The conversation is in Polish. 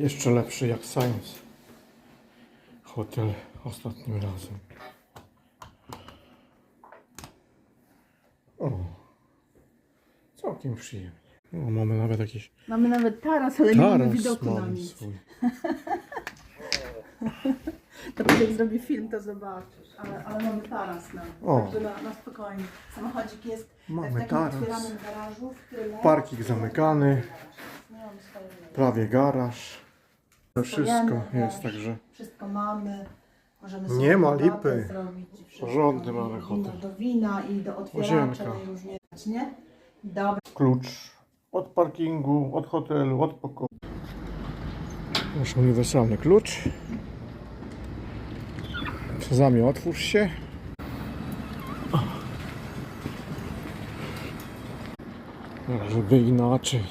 Jeszcze lepszy jak Science Hotel ostatnim razem. O, całkiem przyjemnie. O, mamy nawet jakiś Mamy nawet taras, ale nie mamy taras widoku na mamy nic. swój. To jak zrobię film, to zobaczysz. Ale, ale mamy taras na, O. także na, na spokojnie. Samochodzik jest Mamy w takim taras. otwieranym garażu w tyle. Parking zamykany, Nie mam swojego. prawie garaż. To wszystko jest, także Wszystko mamy. Możemy Nie sobie ma herbatę lipy. Zrobić i wszystko. Porządny I mamy wino hotel. do wina i do otwieraczy Łazienka. i różnie. Nie? Dobra. klucz od parkingu, od hotelu, od pokoju. Nasz uniwersalny klucz. Sezamie, otwórz się. Żeby inaczej.